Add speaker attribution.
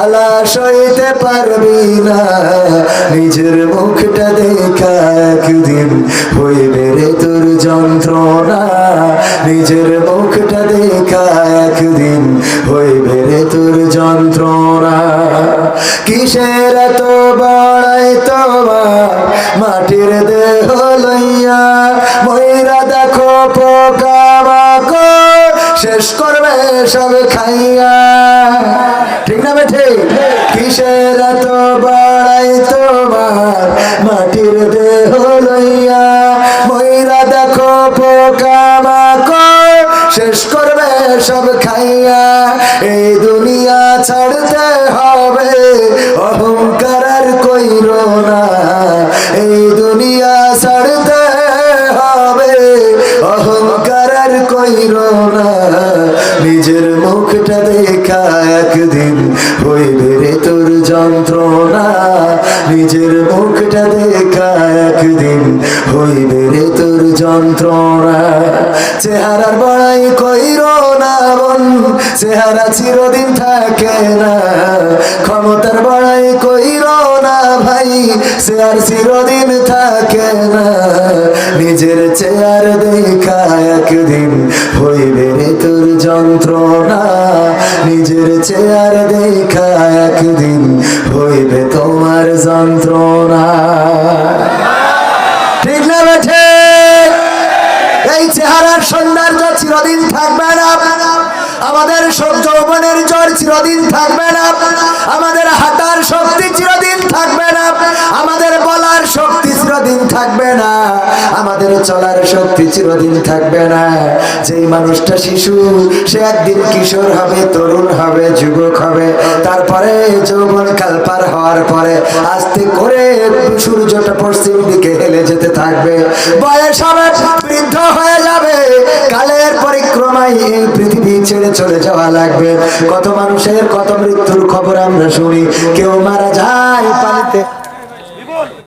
Speaker 1: জ্বালা সইতে পারবি না। নিজের মুখটা দেখা একদিন হইবে রে তোর যন্ত্রণা। নিজের মুখটা দেখা একদিন হইবে রে তোর যন্ত্রণা। কিসের এত বড়াই তোমার? মাটির দেহ লইয়া ময়রা দেখো, পোকা শেষ করবে সব খাইয়া। না বেঠে কিসের এত বড়াই তোমার? মাটির দেহ লইয়া ময়রা দেখো, পোকা শেষ করবে সব খাইয়া। এই দুনিয়া ছাড়তে হবে। অহংকার আর কইর না। এই দুনিয়া ছাড়তে হবে। অহংকার আর কইর না। নিজের মুখটা দেখা একদিন হইবে রে তোর যন্ত্রণা। নিজের মুখটা দেখা একদিন হইবে রে তোর যন্ত্রণা। চেহারার বড়াই কইর না বন চেহারা চিরদিন থাকে না। ক্ষমতার বড়াই কইর না ভাই চেয়ার চিরদিন থাকে না। নিজের চেয়ার দেখা একদিন হইবে রে তোর যন্ত্রণা। নিজের চেয়ার দেখা একদিন হইবে তোমার যন্ত্রণা। ঠিক না বেঠে? এই চেহারার সৌন্দর্য চিরদিন থাকবে না। আমাদের সব যৌবনের জ্বর চিরদিন থাকবে না। না। আমাদের চলার শক্তি চিরদিন থাকবে না। যেই মানুষটা শিশু, সে একদিন কিশোর হবে, তরুণ হবে, যুবক হবে। তারপরে যৌবন কাল পার হওয়ার পরে আস্তে করে সূর্যটা পশ্চিম দিকে হেলে যেতে থাকবে। বয়স হবে, বৃদ্ধ হয়ে যাবে। কালের পরিক্রমায় এই পৃথিবী ছেড়ে চলে যাওয়া লাগবে। কত মানুষের কত মৃত্যুর খবর আমরা শুনি। কেউ মারা যায় পানিতে।